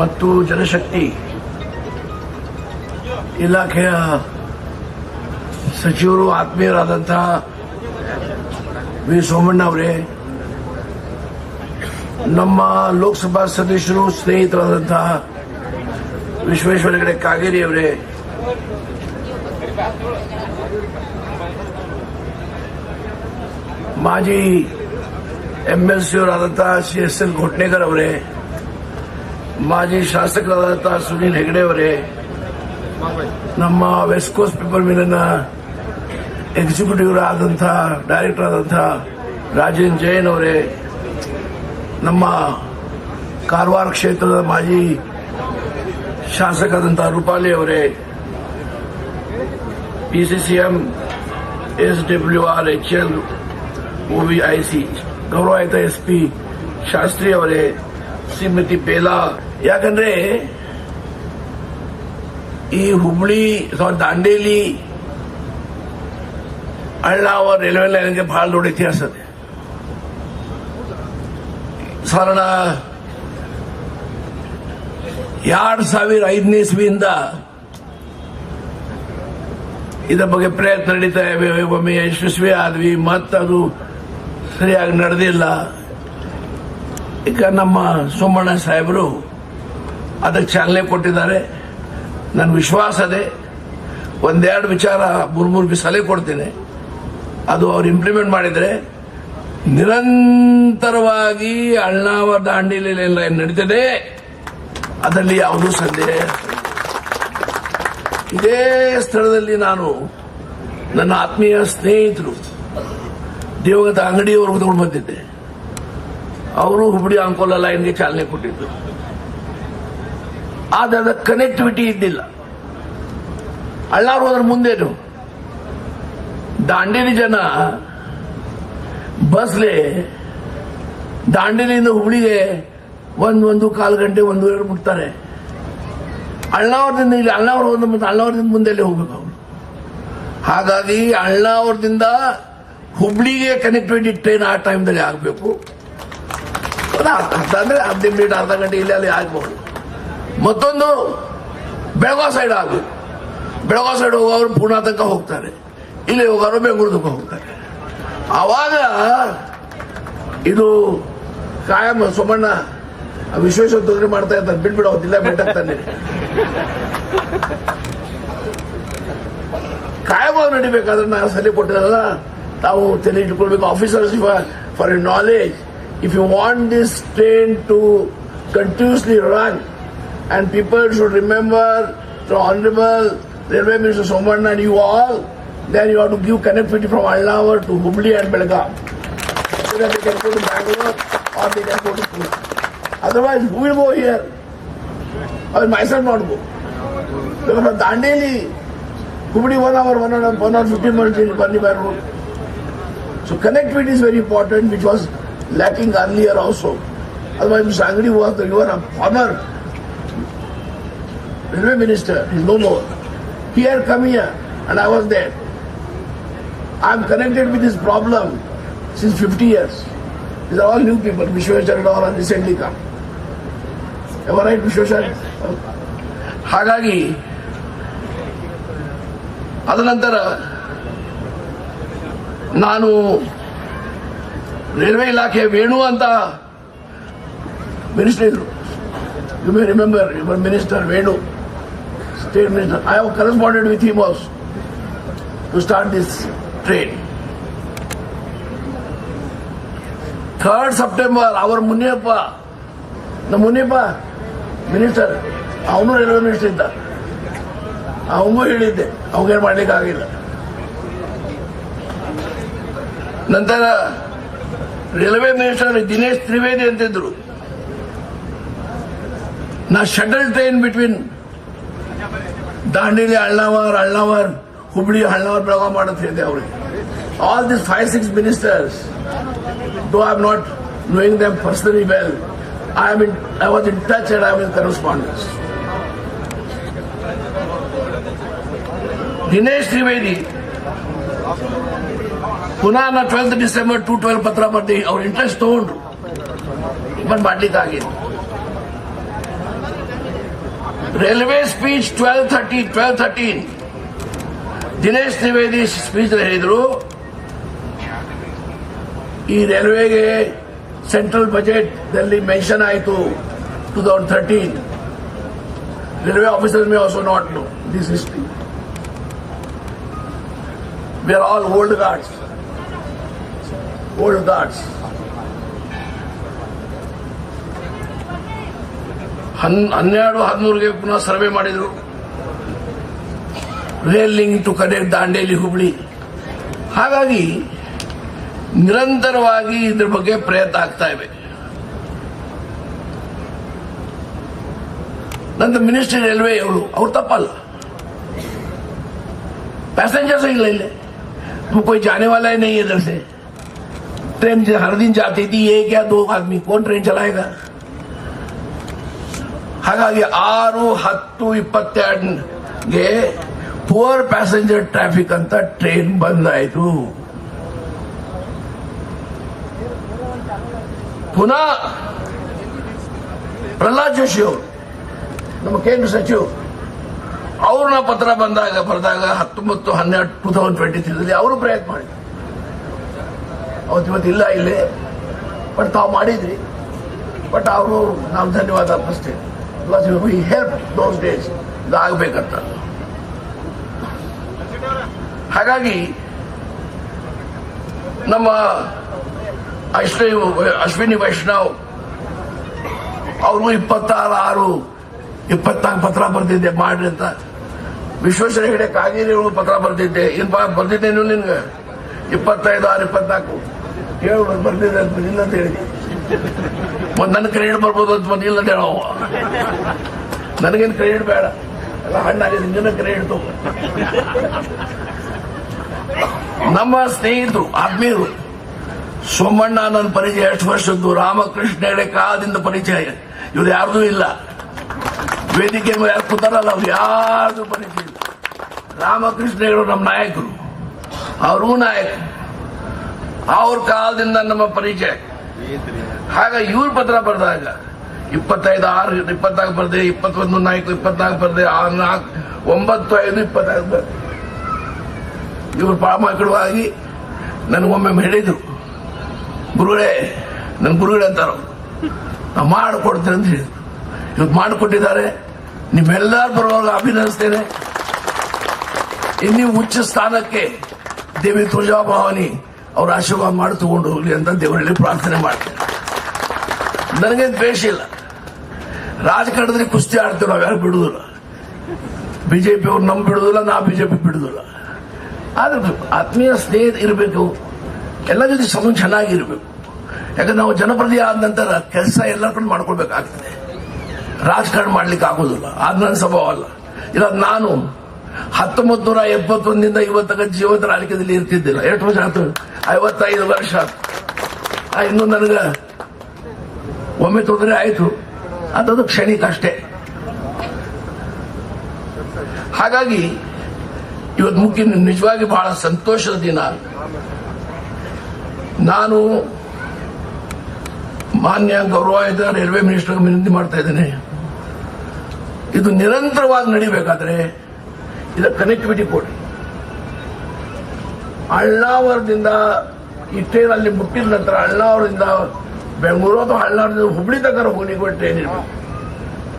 ಮತ್ತು ಜನಶಕ್ತಿ ಇಲಾಖೆಯ ಸಚಿವರು ಆತ್ಮೀಯರಾದಂತಹ ವಿ. ಸೋಮಣ್ಣ ಅವರೇ, ನಮ್ಮ ಲೋಕಸಭಾ ಸದಸ್ಯರು, ಸ್ನೇಹಿತರಾದಂತಹ ವಿಶ್ವೇಶ್ವರ ಹೆಗಡೆ ಕಾಗೇರಿ ಅವರೇ, ಮಾಜಿ ಎಂಎಲ್ಸಿಯವರಾದಂತಹ ಸಿ ಎಸ್ ಎಲ್ ಘೋಟ್ನೇಕರ್ ಅವರೇ ಮಾಜಿ ಶಾಸಕರಾದಂತಹ ಸುನೀಲ್ ಹೆಗಡೆ ಅವರೇ ನಮ್ಮ ವೆಸ್ಟ್ ಕೋಸ್ಟ್ ಪೀಪಲ್ ಮಿಲ್ನ ಎಕ್ಸಿಕ್ಯೂಟಿವ್ ಆದಂತಹ ಡೈರೆಕ್ಟರ್ ಆದಂತಹ ರಾಜೇಂದ್ರ ಜೈನ್ ಅವರೇ, ನಮ್ಮ ಕಾರವಾರ ಕ್ಷೇತ್ರದ ಮಾಜಿ ಶಾಸಕರಾದಂತಹ ರೂಪಾಲಿ ಅವರೇ PCCM S W R H L OVIC ಗೌರವಾಯುತ S P Shastri ಅವರೇ, ಶ್ರೀಮತಿ ಬೇಲಾ ಯಾಕಂದ್ರೆ ಈ ಹುಬ್ಳಿ ದಾಂಡೇಲಿ ಅಳ್ಳಾವ ರೈಲ್ವೆ ಲೈನ್ಗೆ ಬಹಳ ದೊಡ್ಡ ಇತಿಹಾಸ ಇದೆ. ಎರಡ್ ಸಾವಿರ ಐದನೇ ಇಸ್ವಿಯಿಂದ ಇದರ ಬಗ್ಗೆ ಪ್ರಯತ್ನ ನಡೀತಾ ಇವೆ ಒಮ್ಮೆ ಯಶಸ್ವಿ ಆದ್ವಿ, ಮತ್ತದು ಸರಿಯಾಗಿ ನಡೆದಿಲ್ಲ. ಈಗ ನಮ್ಮ ಸೋಮಣ್ಣ ಸಾಹೇಬರು ಅದಕ್ಕೆ ಚಾಲನೆ ಕೊಟ್ಟಿದ್ದಾರೆ. ನನ್ನ ವಿಶ್ವಾಸ ಅದೇ. ಒಂದೆರಡು ವಿಚಾರ ಮೂರು ಮೂರು ಸಲಹೆ ಕೊಡ್ತೇನೆ. ಅದು ಅವ್ರು ಇಂಪ್ಲಿಮೆಂಟ್ ಮಾಡಿದರೆ ನಿರಂತರವಾಗಿ ಅಳ್ನಾವ ದಾಂಡಿಲೆಲ್ಲ ಏನು ನಡೀತದೆ? ಅದರಲ್ಲಿ ಯಾವುದೂ ಸಂದೇಹ ಇದೇ ಸ್ಥಳದಲ್ಲಿ ನಾನು ನನ್ನ ಆತ್ಮೀಯ ಸ್ನೇಹಿತರು, ದೇವಗತ ಅಂಗಡಿಯವರು ತಗೊಂಡು ಬಂದಿದ್ದೆ. ಅವರು ಹುಬ್ಬಳ್ಳಿ ಅಂಕೋಲ ಲೈನ್ಗೆ ಚಾಲನೆ ಕೊಟ್ಟಿದ್ದು ಆದರೆ ಅದಕ್ಕೆ ಕನೆಕ್ಟಿವಿಟಿ ಇದ್ದಿಲ್ಲ. ಅಳ್ಳಾರು ಹೋದ್ರ ಮುಂದೇನು? ದಾಂಡೇಲಿ ಜನ ಬಸ್ಲೆ ದಾಂಡೇಲಿಯಿಂದ ಹುಬ್ಳಿಗೆ ಒಂದು ಒಂದು ಕಾಲು ಗಂಟೆ, ಒಂದು ಎರಡು ಮುಟ್ತಾರೆ. ಅಳ್ಳಾವರದಿಂದ ಇಲ್ಲಿ ಅಳ್ಳಾವರ ಮತ್ತೆ ಅಳ್ಳಾವರದಿಂದ ಮುಂದೆಲ್ಲೇ ಹೋಗ್ಬೇಕು ಅವರು. ಹಾಗಾಗಿ ಅಳ್ಳಾವರದಿಂದ ಹುಬ್ಳಿಗೆ ಕನೆಕ್ಟಿವಿಟಿ ಟ್ರೈನ್ ಆ ಟೈಮ್ದಲ್ಲಿ ಆಗಬೇಕು. ಅಂದ್ರೆ ಹದಿನೈದು ಮಿನಿಟ್ ಅರ್ಧ ಗಂಟೆ ಇಲ್ಲಿ ಅಲ್ಲಿ ಆಗ್ಬಹುದು ಮತ್ತೊಂದು ಬೆಳಗಾವ್ ಸೈಡ್ ಆಗಲಿ ಬೆಳಗಾವ್ ಸೈಡ್ ಹೋಗೋರು ಪೂನಾ ತನಕ ಹೋಗ್ತಾರೆ. ಇಲ್ಲಿ ಹೋಗೋರು ಬೆಂಗಳೂರು ತನಕ ಹೋಗ್ತಾರೆ. ಆವಾಗ ಇದು ಕಾಯಂ ಸೋಮಣ್ಣ ವಿಶ್ವೇಶ್ವರ ತೊಂದರೆ ಮಾಡ್ತಾ ಇರ್ತಾರೆ ಬಿಟ್ಬಿಡ ಅವತ್ತಿಲ್ಲ ಬಿಟ್ಟಾಗ್ತಾನೆ ಕಾಯವಾಗಿ ನಡಿಬೇಕಾದ್ರೆ ನಾನು ಸಲಹೆ ಕೊಟ್ಟಿರಲ್ಲ ತಾವು ತಲೆ ಇಟ್ಕೊಳ್ಬೇಕು. Officers for you knowledge if you want this train to continuously run And people should remember the Honorable Railway Minister Somarna and you all, then you have to give connectivity from Allahabad to Hubli and Belgaum. So that they can go to Bangalore or they can go to Pune. Otherwise, who will go here? I will myself not go. Because from Dandeli, Hubli one hour, one hour, one hour, 15 minutes in by road. So connectivity is very important, which was lacking earlier also. Otherwise, Mr. Angri was the, you are a farmer railway minister, is no more. He had come here and I was there. I'm connected with this problem since 50 years. These are all new people. Vishweshwar and all have recently come. Am I right, Vishweshwar? ಹಾಗಾಗಿ ಅದನಂತರ ನಾನು railway ಇಲಾಖೆ ವೇಣು ಅಂತ minister ಇದ್ರು you may remember your minister Venu state minister I have corresponded with him also to start this train. Third September ಅವರ ಮುನಿಯಪ್ಪ ನಮ್ಮ Muniyappa minister ಅವನು railway minister ಇದ್ದ. ಅವನಿಗೂ ಹೇಳಿದ್ದೆ ಅವಾಗೇನು ಮಾಡ್ಲಿಕ್ಕೆ ಆಗಿಲ್ಲ ನಂತರ ರೈಲ್ವೆ ಮಿನಿಸ್ಟರ್ ದಿನೇಶ್ ತ್ರಿವೇದಿ ಅಂತಿದ್ರು. ನಾ shuttle train between Dandeli Alnavar Alnavar Hubli Hallavar Belgaum ಮಾಡತ್ ಹೇಳಿದೆ ಅವ್ರಿಗೆ all this five six ministers though I am not knowing them personally well I am in I was in touch and I am in correspondence Dinesh Trivedi ಪುನಃ ನಾ twelfth December to twelve ಪತ್ರ ಬರ್ದಿ, ಅವ್ರ interest ತಗೊಂಡ್ರು. But ಮಾಡ್ಲಿಕ್ಕೆ ಆಗಿಲ್ಲ railway speech twelve thirty twelve thirteen Dinesh Trivedi speech ಹೇಳಿದ್ರು, ಈ ರೈಲ್ವೆಗೆ ಸೆಂಟ್ರಲ್ ಬಜೆಟ್ ದಲ್ಲಿ ಮೆನ್ಷನ್ ಆಯಿತು two thousand thirteen railway officer may also not know this history we are all old guards old guards ಹನ್ ಹನ್ನೆರಡು ಹದಿಮೂರಿಗೆ ಪುನಃ ಸರ್ವೆ ಮಾಡಿದ್ರು rail link to connect Dandeli Hubli ಹಾಗಾಗಿ ನಿರಂತರವಾಗಿ ಇದ್ರ ಬಗ್ಗೆ ಪ್ರಯತ್ನ ಆಗ್ತಾ ಇವೆ ನಂತರ ಮಿನಿಸ್ಟ್ರಿ ರೈಲ್ವೆ ಅವರು ಅವ್ರು ತಪ್ಪಲ್ಲ पैसेंजर्स ಇಲ್ಲ ಇಲ್ಲಿ कोई जाने वाला ही नहीं है इधर से ट्रेन हर दिन जाती थी एक या दो आदमी कौन ट्रेन चलाएगा ಹಾಗಾಗಿ ಆರು, ಹತ್ತು, ಇಪ್ಪತ್ತೆರಡಗೆ ಪುವರ್ ಪ್ಯಾಸೆಂಜರ್ ಟ್ರಾಫಿಕ್ ಅಂತ ಟ್ರೈನ್ ಬಂದಾಯಿತು. ಪುನಃ ಪ್ರಹ್ಲಾದ್ ಜೋಶಿ ಅವರು, ನಮ್ಮ ಕೇಂದ್ರ ಸಚಿವರು ಅವ್ರನ್ನ ಪತ್ರ ಬಂದಾಗ, ಬರೆದಾಗ ಹತ್ತೊಂಬತ್ತು, ಹನ್ನೆರಡು ಟೂ ತೌಸಂಡ್ ಟ್ವೆಂಟಿ ತ್ರೀದಲ್ಲಿ ಅವರು ಪ್ರಯತ್ನ ಮಾಡಿದ್ರು. ಅವತ್ತು ಇವತ್ತು ಇಲ್ಲ ಇಲ್ಲೇ ಬಟ್ ತಾವು ಮಾಡಿದ್ರಿ. ಬಟ್ ಅವರು, ನಾವು ಧನ್ಯವಾದ ಅರ್ಪಿಸ್ತೇವೆ. Because we help those days ಇದು ಹಾಗಾಗಿ ನಮ್ಮ ಅಶ್ವಿನಿ ಅಶ್ವಿನಿ ವೈಷ್ಣವ್ ಅವ್ರಿಗೂ ಇಪ್ಪತ್ತಾರು ಆರು ಇಪ್ಪತ್ನಾಲ್ಕು ಪತ್ರ ಬರ್ತಿದ್ದೆ ಮಾಡ್ರಿ ಅಂತ. ವಿಶ್ವೇಶ್ವರ ಹೆಗಡೆ ಕಾಗೇರಿ ಪತ್ರ ಬರ್ತಿದ್ದೆ ಏನ್ ಬರ್ತಿದೇನೋ ನಿನ್ಗೆ? ಇಪ್ಪತ್ತೈದು ಆರು, ಇಪ್ಪತ್ನಾಲ್ಕು. ಹೇಳು ಬರ್ತಿದ್ದೆ ಅಂತ ಇಲ್ಲ ಅಂತ ಹೇಳಿದೆ ಮತ್ತೆ ನನ್ನ ಕ್ರೆಡಿಟ್ ಬರ್ಬೋದು ಅಂತ ಬಂದಿಲ್ಲ ಅಂತ ಹೇಳೋ ನನಗೇನು ಕ್ರೆಡಿಟ್ ಬೇಡ. ಎಲ್ಲ ಹಣ್ಣಾಗಿದೆ ನಿನ್ನ ಕ್ರೆಡಿಟ್ ತಗೋ. ನಮ್ಮ ಸ್ನೇಹಿತರು, ಆತ್ಮೀಯರು, ಸೋಮಣ್ಣ ನನ್ನ ಪರಿಚಯ ಎಷ್ಟು ವರ್ಷದ್ದು? ರಾಮಕೃಷ್ಣ ಹೇಳಿ ಕಾಲದಿಂದ ಪರಿಚಯ. ಇವ್ರು ಯಾರ್ದೂ ಇಲ್ಲ. ವೇದಿಕೆ ಮೇಲೆ ಯಾರು ಕೂತಾರಲ್ಲ, ಅವ್ರು ಯಾರ್ದು ಪರಿಚಯ ಇಲ್ಲ. ರಾಮಕೃಷ್ಣ ಹೇಳು ನಮ್ಮ ನಾಯಕರು. ಅವ್ರೂ ನಾಯಕರು. ಅವ್ರ ಕಾಲದಿಂದ ನಮ್ಮ ಪರಿಚಯ. ಆಗ ಇವ್ರ ಪತ್ರ ಬರೆದಾಗ ಇಪ್ಪತ್ತೈದು ಆರು ಇಪ್ಪತ್ತಾಗ ಬರ್ದೆ, ಇಪ್ಪತ್ತೊಂದು, ನಾಲ್ಕು, ಇಪ್ಪತ್ನಾಲ್ಕು ಬರ್ದೆ, ಆರು, ನಾಲ್ಕು ಒಂಬತ್ತು ಐದು ಇಪ್ಪತ್ತಾಗ ಬರ್ದೆ. ಇವರು ಪ್ರಾಮಾಣಿಕವಾಗಿ ನನಗೊಮ್ಮೆ ಹೇಳಿದ್ರು, ಗುರುಗಳೇ ನನ್ನ ಗುರುಗಳೇ ಅಂತಾರ ನಾವು ಮಾಡಿಕೊಡ್ತೇನೆ ಅಂತ ಹೇಳಿದ್ರು. ಇವತ್ತು ಮಾಡಿಕೊಟ್ಟಿದ್ದಾರೆ, ನಿಮ್ಮೆಲ್ಲರ ಬರುವಾಗ ಅಭಿನಂದಿಸ್ತೇನೆ. ಇನ್ನೂ ಉಚ್ಚ ಸ್ಥಾನಕ್ಕೆ ದೇವಿ ತುಳಜಾ ಭವಾನಿ ಅವ್ರ ಆಶೀರ್ವಾದ ಮಾಡಿ ತಗೊಂಡು ಹೋಗ್ಲಿ ಅಂತ ದೇವರಲ್ಲಿ ಪ್ರಾರ್ಥನೆ ಮಾಡ್ತೇನೆ. ನನಗೆ ದ್ವೇಷ ಇಲ್ಲ ರಾಜಕಾರಣದಲ್ಲಿ ಕುಸ್ತಿ ಆಡ್ತೀವಿ, ನಾವು ಯಾರು ಬಿಡುದಿಲ್ಲ. ಬಿಜೆಪಿ ಅವ್ರು ನಮ್ ಬಿಡುದಿಲ್ಲ, ನಾ ಬಿಜೆಪಿ ಬಿಡುದಿಲ್ಲ. ಆದ್ರೆ ಆತ್ಮೀಯ ಸ್ನೇಹಿತ ಇರಬೇಕು. ಎಲ್ಲ ಜೊತೆ ಸಂಬಂಧ ಚೆನ್ನಾಗಿರ್ಬೇಕು. ಯಾಕಂದ್ರೆ ನಾವು ಜನಪ್ರತಿ ಆದ ನಂತರ ಕೆಲಸ ಎಲ್ಲರ ಕಡೆ ಮಾಡ್ಕೊಳ್ಬೇಕಾಗ್ತದೆ. ರಾಜಕಾರಣ ಮಾಡ್ಲಿಕ್ಕೆ ಆಗೋದಿಲ್ಲ. ಅದು ನನ್ನ ಸ್ವಭಾವ ಅಲ್ಲ. ಇಲ್ಲ, ನಾನು ಹತ್ತೊಂಬತ್ತು ನೂರ ಎಪ್ಪತ್ತೊಂದಿಂದ ಇವತ್ತಕ ಜೀವಂತ ರಾಜಕೀಯದಲ್ಲಿ ಇರ್ತಿದ್ದಿಲ್ಲ. ಎಷ್ಟು ವರ್ಷ ಆಯ್ತು? ಐವತ್ತೈದು ವರ್ಷ ಆಯ್ತು. ಇನ್ನು ನನಗೆ ಒಮ್ಮೆ ತೊಂದರೆ ಆಯಿತು. ಅದೊಂದು ಕ್ಷಣಿಕ ಅಷ್ಟೇ. ಹಾಗಾಗಿ ಇವತ್ತು ಮುಖ್ಯ ನಿಜವಾಗಿ ಬಹಳ ಸಂತೋಷದ ದಿನ. ನಾನು ಮಾನ್ಯ ಗೌರವಾಯುತ ರೈಲ್ವೆ ಮಿನಿಸ್ಟರ್ ವಿನಂತಿ ಮಾಡ್ತಾ ಇದ್ದೇನೆ. ಇದು ನಿರಂತರವಾಗಿ ನಡಿಬೇಕಾದ್ರೆ ಇದರ ಕನೆಕ್ಟಿವಿಟಿ ಕೊಡಿ. ಅಳ್ಳಾವರದಿಂದ ಅಲ್ಲಿ ಮುಟ್ಟಿದ ನಂತರ ಅಳ್ನಾವರದಿಂದ ಬೆಂಗಳೂರು ಅಥವಾ ಹಳ್ಳಾರ್ದ ಹುಬ್ಳಿ ತನಕ ಹೋಗ್ಲಿಕ್ಕೆ ಟ್ರೈನ್ ಇರಬೇಕು.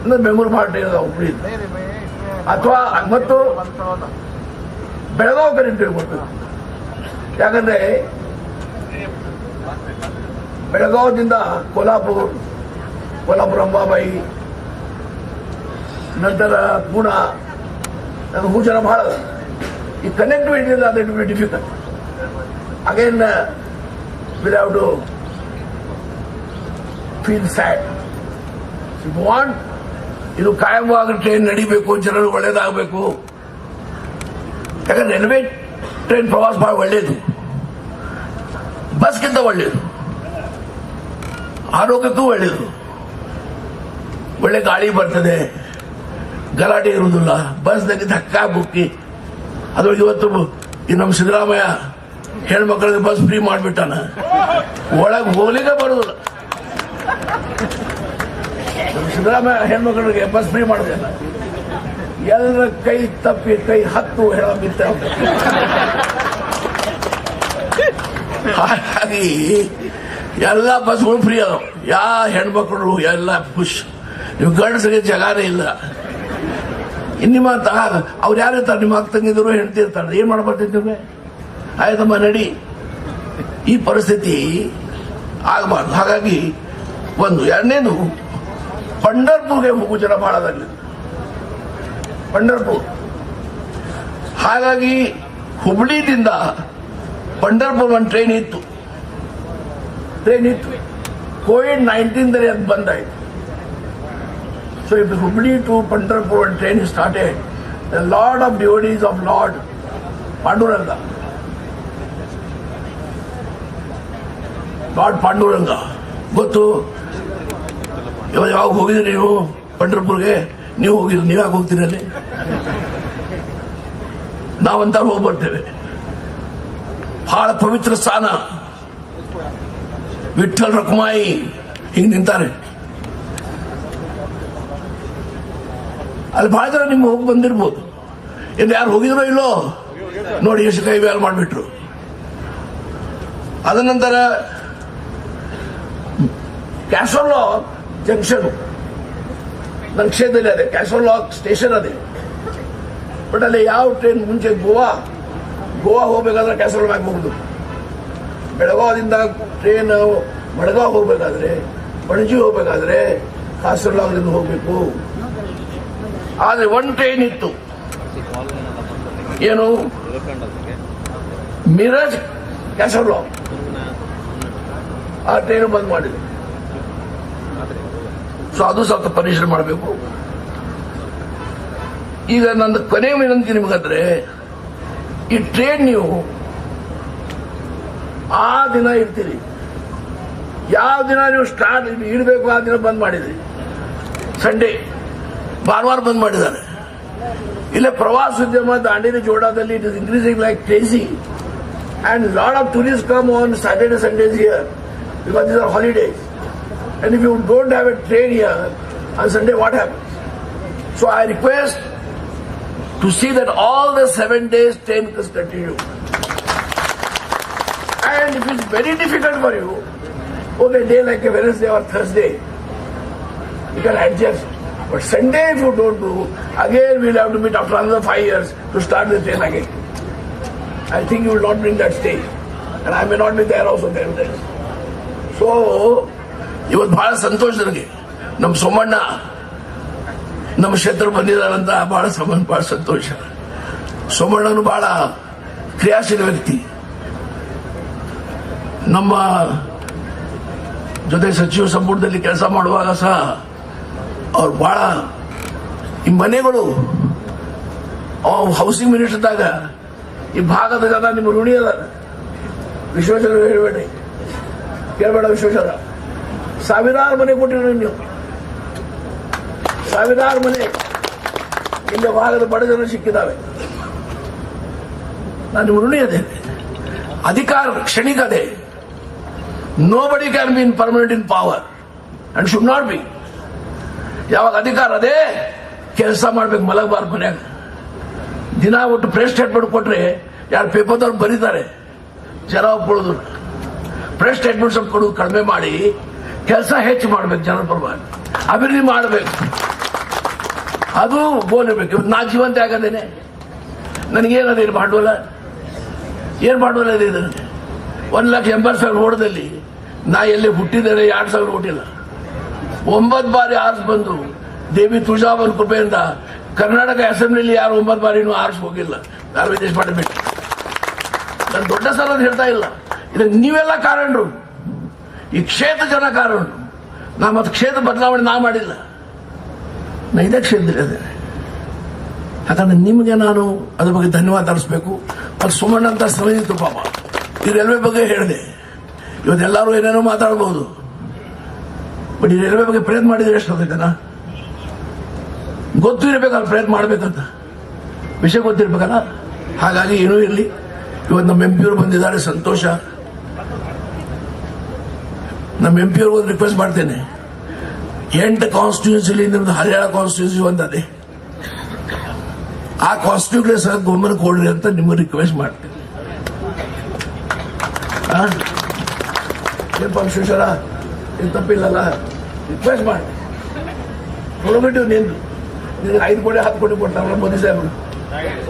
ಅಂದ್ರೆ ಬೆಂಗಳೂರು ಭಾಳ ಟ್ರೈನ್ ಅದಾವ ಹುಬ್ಳಿ. ಅಥವಾ ಮತ್ತು ಬೆಳಗಾವಿ ಕರೆಂಟ್ ಬರ್ತದೆ ಯಾಕಂದ್ರೆ ಬೆಳಗಾವದಿಂದ ಕೊಲ್ಹಾಪುರ ಕೋಲ್ಹಾಪುರ ಅಂಬಾಬಾಯಿ ನಂತರ ಪೂಣ ಹೂಜನ ಬಹಳ ಈ ಕನೆಕ್ಟಿವಿಟಿ ಇಲ್ಲ ಅದು difficult again will have to feel sad if ಇದು ಕಾಯಮವಾಗಿ ಟ್ರೈನ್ ನಡಿಬೇಕು, ಜನರು ಒಳ್ಳೇದಾಗಬೇಕು. ಯಾಕಂದ್ರೆ ರೈಲ್ವೆ ಟ್ರೈನ್ ಪ್ರವಾಸ ಬಹಳ ಒಳ್ಳೇದು. ಬಸ್ಗಿಂತ ಒಳ್ಳೇದು. ಆರೋಗ್ಯಕ್ಕೂ ಒಳ್ಳೇದು. ಒಳ್ಳೆ ಗಾಳಿ ಬರ್ತದೆ. ಗಲಾಟೆ ಇರುವುದಿಲ್ಲ. ಬಸ್ನಾಗ ಧಕ್ಕ ಬುಕ್ಕಿ. ಅದ್ರೊಳಗೆ ಇವತ್ತು ಈ ನಮ್ಮ ಸಿದ್ದರಾಮಯ್ಯ ಹೆಣ್ಮಕ್ಳಿಗೆ ಬಸ್ ಫ್ರೀ ಮಾಡಿಬಿಟ್ಟಾನ. ಒಳಗೆ ಹೋಗ್ಲಿಕ್ಕೆ ಬರುದಿಲ್ಲ. ಸಿದ್ದರಾಮಯ್ಯ ಹೆಣ್ಮಕ್ಳಿಗೆ ಬಸ್ ಫ್ರೀ ಮಾಡಿದೆ ಎಲ್ಲರ ಕೈ ತಪ್ಪಿ ಕೈ ಹತ್ತು ಹೇಳ ಬಿತ್ತ ಹಾಗಾಗಿ ಎಲ್ಲ ಬಸ್ಗಳು ಫ್ರೀ ಅದಾವ. ಯಾ ಹೆಣ್ಮಕ್ಳು ಎಲ್ಲ ಖುಷ್. ನೀವು ಗಂಡಸರಿಗೆ ಜಗಾನೇ ಇಲ್ಲ. ನಿಮ್ಮ ಅವ್ರು ಯಾರು ಇರ್ತಾರೆ? ನಿಮ್ಮ ಅಕ್ಕ ತಂಗಿದ್ರು, ಹೆಂಡತಿ ಇರ್ತಾರೆ. ಏನ್ ಮಾಡ್ಬರ್ತೈತಿ ನಿಮ್ಗೆ? ಆಯ್ತಮ್ಮ, ನಡಿ. ಈ ಪರಿಸ್ಥಿತಿ ಆಗಬಾರ್ದು. ಹಾಗಾಗಿ ಒಂದು ಎರಡನೇದು ಪಂಡರ್ಪುರ್ಗೆ ಹೋಗೋ ಜನ ಬಹಳ ಪಂಡರ್ಪುರ್. ಹಾಗಾಗಿ ಹುಬ್ಳಿದಿಂದ ಪಂಡರ್ಪುರ್ ಒಂದು ಟ್ರೈನ್ ಇತ್ತು. ಟ್ರೈನ್ ಇತ್ತು. ಕೋವಿಡ್ ನೈನ್ಟೀನ್ ದಲ್ಲಿ ಅದು ಬಂದಾಯ್ತು. So if Hubli to Pandharpur ಒಂದು train started the lord of devotees of lord Panduranga. Lord Panduranga. ಗೊತ್ತು? ಯಾವಾಗ ಹೋಗಿದ್ರಿ ನೀವು? ಪಂಡರ್ಪುರ್ಗೆ? ನೀವು ಹೋಗಿದ್ರಿ, ನೀವು ಯಾಕೆ ಹೋಗ್ತೀರಿ ಅಲ್ಲಿ? ನಾವಂತ ಹೋಗಿ ಬರ್ತೇವೆ ಬಹಳ ಪವಿತ್ರ ಸ್ಥಾನ. ವಿಠಲ್ ರಕುಮಾಯಿ ಹಿಂಗ್ ನಿಂತಾರೆ. ಅಲ್ಲಿ ಬಹಳ ಜನ ನಿಮ್ಗೆ ಹೋಗಿ ಬಂದಿರ್ಬೋದು. ಇಲ್ಲಿ ಯಾರು ಹೋಗಿದ್ರೋ ಇಲ್ಲೋ, ನೋಡಿ ಎಷ್ಟು ಕೈ ವ್ಯಾಲ್ ಮಾಡಿಬಿಟ್ರು. ಅದ ನಂತರ ಕ್ಯಾಸೋಲಾಕ್ ಜಂಕ್ಷನ್. ನನ್ನ ಕ್ಷೇತ್ರದಲ್ಲಿ ಅದೇ ಕ್ಯಾಸೋಲಾಕ್ ಸ್ಟೇಷನ್ ಅದೇ. ಬಟ್ ಅಲ್ಲಿ ಯಾವ ಟ್ರೈನ್ ಮುಂಚೆ ಗೋವಾ ಗೋವಾ ಹೋಗ್ಬೇಕಾದ್ರೆ ಕ್ಯಾಸೋಲಾಕ್ ಆಗಬಹುದು ಬೆಳಗಾವದಿಂದ ಟ್ರೈನ್ ಮಡಗಾವ್ ಹೋಗ್ಬೇಕಾದ್ರೆ, ಪಣಜಿ ಹೋಗ್ಬೇಕಾದ್ರೆ ಕಾಸರಗೋಡಿಂದ ಹೋಗ್ಬೇಕು. ಆದ್ರೆ ಒನ್ ಟ್ರೈನ್ ಇತ್ತು. ಏನು? ಮಿರಜ್ ಕ್ಯಾಸರ್ಲಾಗ್ ಆ ಟ್ರೈನ್ ಬಂದ್ ಮಾಡಿದೆ. ಸೊ ಅದು ಸ್ವಲ್ಪ ಪರಿಶ್ರಮ ಮಾಡಬೇಕು. ಈಗ ನನ್ನ ಕೊನೆ ವಿನಂತಿ ನಿಮಗಂದ್ರೆ, ಈ ಟ್ರೈನ್ ನೀವು ಆ ದಿನ ಇರ್ತೀರಿ. ಯಾವ ದಿನ ನೀವು ಸ್ಟಾರ್ಟ್ ಇಡಬೇಕು ಆ ದಿನ ಬಂದ್ ಮಾಡಿದ್ರಿ. ಸಂಡೇ ಭಾನುವಾರ ಬಂದ್ ಮಾಡಿದ್ದಾರೆ. ಇಲ್ಲೇ ಪ್ರವಾಸೋದ್ಯಮ Dandeli, ಜೋಡಾದಲ್ಲಿ it is increasing like crazy and load of tourist come on Saturday Sundays year because is are holidays And if you don't have a train here on Sunday, what happens? So I request to see that all the seven days train is continue. And if it's very difficult for you, okay, day like a Wednesday or Thursday, you can adjust. But Sunday, if you don't do, again we'll have to meet after another five years to start the train again. I think you will not bring that stage. And I may not be there also then. So, ಇವತ್ತು ಬಹಳ ಸಂತೋಷ ನನಗೆ. ನಮ್ಮ ಸೋಮಣ್ಣ ನಮ್ಮ ಕ್ಷೇತ್ರ ಬಂದಿದ್ದಾರಂತ ಬಹಳ ಸಂಬಂಧ ಬಹಳ ಸಂತೋಷ. ಸೋಮಣ್ಣನು ಬಹಳ ಕ್ರಿಯಾಶೀಲ ವ್ಯಕ್ತಿ. ನಮ್ಮ ಜೊತೆ ಸಚಿವ ಸಂಪುಟದಲ್ಲಿ ಕೆಲಸ ಮಾಡುವಾಗ ಸಹ ಅವ್ರು ಬಹಳ ಈ ಮನೆಗಳು ಹೌಸಿಂಗ್ ಮಿನಿಸ್ಟರ್ ದಾಗ ಈ ಭಾಗದ ಜನ ನಿಮ್ಮ ಋಣಿ ಅದ ವಿಶ್ವೇಶ್ವರ ಹೇಳಬೇಡಿ. ಕೇಳಬೇಡ ವಿಶ್ವೇಶ್ವರ. ಸಾವಿರಾರು ಮನೆ ಕೊಟ್ಟಿರಿ ನೀವು ಸಾವಿರಾರು ಮನೆ ಇಲ್ಲಿ ಭಾಗದ ಬಡ ಜನ ಸಿಕ್ಕಿದ್ದಾವೆ ನಾನು ಋಣಿ ಅದೇ ಅಧಿಕಾರ ಕ್ಷಣಿಕ ಅದೇ nobody can be in permanent in power and should not be ಯಾವಾಗ ಅಧಿಕಾರ ಅದೇ, ಕೆಲಸ ಮಾಡ್ಬೇಕು, ಮಲಗಬಾರ್ದು ಮನ್ಯಾಗ. ದಿನ ಒಟ್ಟು ಪ್ರೆಸ್ ಸ್ಟೇಟ್ಮೆಂಟ್ ಕೊಟ್ರೆ, ಯಾರು ಪೇಪರ್ದವ್ರು ಬರೀತಾರೆ. ಜನ ಒಪ್ಕೊಳ್ಳೋದು. ಪ್ರೆಸ್ ಸ್ಟೇಟ್ಮೆಂಟ್ ಸ್ವಲ್ಪ ಕೊಡೋದು ಕಡಿಮೆ ಮಾಡಿ. ಕೆಲಸ ಹೆಚ್ಚು ಮಾಡ್ಬೇಕು ಜನರ ಪರವಾಗಿ ಅಭಿವೃದ್ಧಿ ಮಾಡಬೇಕು. ಅದು ಬೋಲಿರ್ಬೇಕು. ನಾ ಜೀವಂತ ಆಗದೇನೆ. ನನಗೇನದ ಇದು ಬಂಡವಾಳ ಏನು ಬಂಡವಾಳ ಇದೆ? ಇದು ಒಂದು ಲಕ್ಷ ಎಂಬತ್ತು ಸಾವಿರ ಓಡದಲ್ಲಿ ನಾ ಎಲ್ಲಿ ಹುಟ್ಟಿದರೆ ಎರಡು ಸಾವಿರ ಹುಟ್ಟಿಲ್ಲ ಒಂಬತ್ತು ಬಾರಿ ಆರ್ಸ್ ಬಂದು ದೇವಿ ತುಳಜಾವನ್ ಕೃಪೆಯಿಂದ ಕರ್ನಾಟಕ ಅಸೆಂಬ್ಲಿಲಿ ಯಾರು ಒಂಬತ್ತು ಬಾರಿನೂ ಆರ್ಸ್ ಹೋಗಿಲ್ಲ. ಯಾರು ವಿದೇಶ ಮಾಡಬೇಕು ನಾನು ದೊಡ್ಡ ಸಲ ಹೇಳ್ತಾ ಇಲ್ಲ. ಇದಕ್ಕೆ ನೀವೆಲ್ಲ ಕಾರಣರು. ಈ ಕ್ಷೇತ್ರ ಜನ ಕಾರಣ ನಾ ಮತ್ತೆ ಕ್ಷೇತ್ರ ಬದಲಾವಣೆ ನಾ ಮಾಡಿಲ್ಲ. ನಾ ಇದೇ ಕ್ಷೇತ್ರದಲ್ಲಿ ಅದೇ ಯಾಕಂದ್ರೆ ನಿಮಗೆ ನಾನು ಅದ್ರ ಬಗ್ಗೆ ಧನ್ಯವಾದ ಅರ್ಸ್ಬೇಕು ಅದು ಸುಮಣ್ಣ ಅಂತ ಸ್ನೇಹಿತು ಪಾಪ. ಈ ರೈಲ್ವೆ ಬಗ್ಗೆ ಹೇಳಿದೆ. ಇವತ್ತೆಲ್ಲರೂ ಏನೇನೋ ಮಾತಾಡ್ಬೋದು. ಬಟ್ ಈ ರೈಲ್ವೆ ಬಗ್ಗೆ ಪ್ರಯತ್ನ ಮಾಡಿದ್ರೆ ಎಷ್ಟು ಜನ ಗೊತ್ತು ಇರಬೇಕಲ್ಲ ಪ್ರಯತ್ನ ಮಾಡಬೇಕಂತ. ವಿಷಯ ಗೊತ್ತಿರ್ಬೇಕಲ್ಲ? ಹಾಗಾಗಿ ಏನೂ ಇರಲಿ. ಇವತ್ತು ನಮ್ಮ ಎಂ ಪಿಯವರು ಬಂದಿದ್ದಾರೆ, ಸಂತೋಷ. ನಮ್ಮ ಎಂ ಪಿಯವ್ರಿಗೆ ಒಂದು ರಿಕ್ವೆಸ್ಟ್ ಮಾಡ್ತೇನೆ. ಎಂಟು ಕಾನ್ಸ್ಟಿಟ್ಯೂನ್ಸಿಲಿ ನಿಮ್ದು ಹರಿಯಾಣ ಕಾನ್ಸ್ಟಿಟ್ಯೂನ್ಸಿ ಒಂದದೆ. ಆ ಕಾನ್ಸ್ಟಿಟ್ಯೂನ್ಸಿ ಸಹ ಗೊಮ್ಮನ ಕೊಡ್ರಿ ಅಂತ ನಿಮಗೆ ರಿಕ್ವೆಸ್ಟ್ ಮಾಡ್ತೀನಿ. ಆ? ಏನ್ ಪರಮೇಶ್ವರ ಏನ್ ತಪ್ಪಿಲ್ಲಲ್ಲ? ರಿಕ್ವೆಸ್ಟ್ ಮಾಡಿ ಕೊಡ್ಬಿಟ್ಟು ನೀನು ನಿನಗೆ ಐದು ಕೋಟಿ, ಹತ್ತು ಕೋಟಿ ಕೊಡ್ತಾರಲ್ಲ ಮೋದಿ ಸಾಹೇಬರು.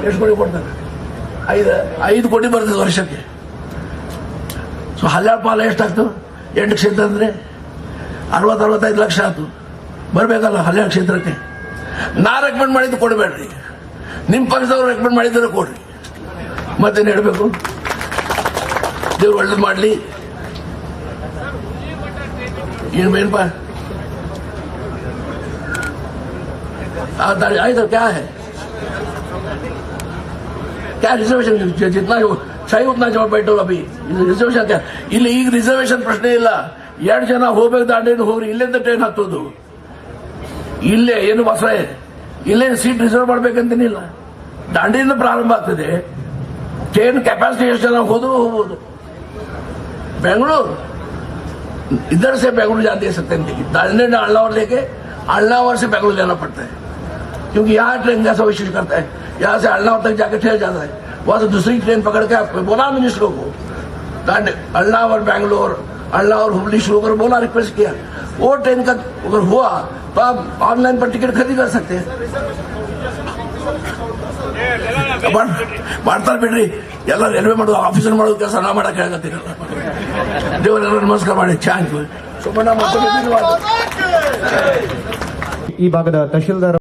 ಎಷ್ಟು ಕೋಟಿ ಕೊಡ್ತಾರೆ ಐದು ಐದು ಕೋಟಿ ಬರ್ತದೆ ವರ್ಷಕ್ಕೆ. ಸೊ ಹನ್ನೆರಡು ಪಾಲ ಎಷ್ಟಾಗ್ತು? ಎಂಟು ಕ್ಷೇತ್ರ ಅಂದ್ರೆ ಅರವತ್ತು ಅರವತ್ತೈದು ಲಕ್ಷ ಆಯ್ತು ಬರಬೇಕಲ್ಲ ಹನ್ನೆರಡು ಕ್ಷೇತ್ರಕ್ಕೆ ನಾ ರೆಕಮೆಂಡ್ ಮಾಡಿದ್ದು ಕೊಡಬೇಡ್ರಿ ನಿಮ್ಮ ಪಕ್ಷದವ್ರು ರೆಕಮೆಂಡ್ ಮಾಡಿದ್ರೆ ಕೊಡ್ರಿ ಮತ್ತೇನು ಹೇಳಬೇಕು ದೇವ್ರು ಒಳ್ಳೇದು ಮಾಡಲಿ ಏನು ಬೇನಪ್ಪ आइधर क्या है क्या रिजर्वेशन जितना जो चाहिए उतना जवाब बैठो अभी ರಿಸರ್ವೇಶನ್ क्या ಇಲ್ಲಿ ಈಗ ರಿಸರ್ವೇಶನ್ ಪ್ರಶ್ನೆ ಇಲ್ಲ ಎರಡು ಜನ ಹೋಗ್ಬೇಕು ದಾಂಡೇನು ಹೋಗ್ರಿ ಇಲ್ಲಿಂದ ಟ್ರೈನ್ ಹತ್ತೋದು ಇಲ್ಲೇ ಏನು ಹೊಸ ಇಲ್ಲೇ ಸೀಟ್ ರಿಸರ್ವ್ ಮಾಡ್ಬೇಕಂತೇನಿಲ್ಲ ದಾಂಡಿಯಿಂದ ಪ್ರಾರಂಭ ಆಗ್ತದೆ ಟ್ರೈನ್ ಕೆಪಾಸಿಟಿ ಎಷ್ಟು ಜನ ಹೋದ್ರು ಹೋಗ್ಬೋದು बेंगलुरु इधर से बेंगलुरु जाते हैं सत्यम दांडे अल्लावर लेके अल्लावर से बेंगलुरु जाना पड़ता है क्योंकि यहाँ ट्रेन जैसा विशेष करता है यहाँ से अल्लावर तक जाके ठहर जाता है वहां से दूसरी ट्रेन पकड़ के आपको बोला मिनिस्टरों को दांडे अल्लावर बैंगलोर अल्लावर हुबली शुरू कर बोला रिक्वेस्ट किया वो ट्रेन का अगर हुआ तो आप ऑनलाइन पर टिकट खरीद कर सकते हैं ಮಾಡ್- ಮಾಡ್ತಾರೆ ಬಿಡ್ರಿ ಎಲ್ಲ ರೈಲ್ವೆ ಮಾಡೋದು ಆಫೀಸರ್ ಮಾಡೋದು ಕೆಲಸ ನಾ ಮಾಡಕ್ಕೆ ಆಗತ್ತೀರಲ್ಲ ದೇವರೆಲ್ಲ ನಮಸ್ಕಾರ ಮಾಡಿ ಚಾಂಕ್ ಸುಮ್ಮನೆ ಮತ್ತೊಮ್ಮೆ ಧನ್ಯವಾದ ಈ ಭಾಗದ ತಹಶೀಲ್ದಾರ್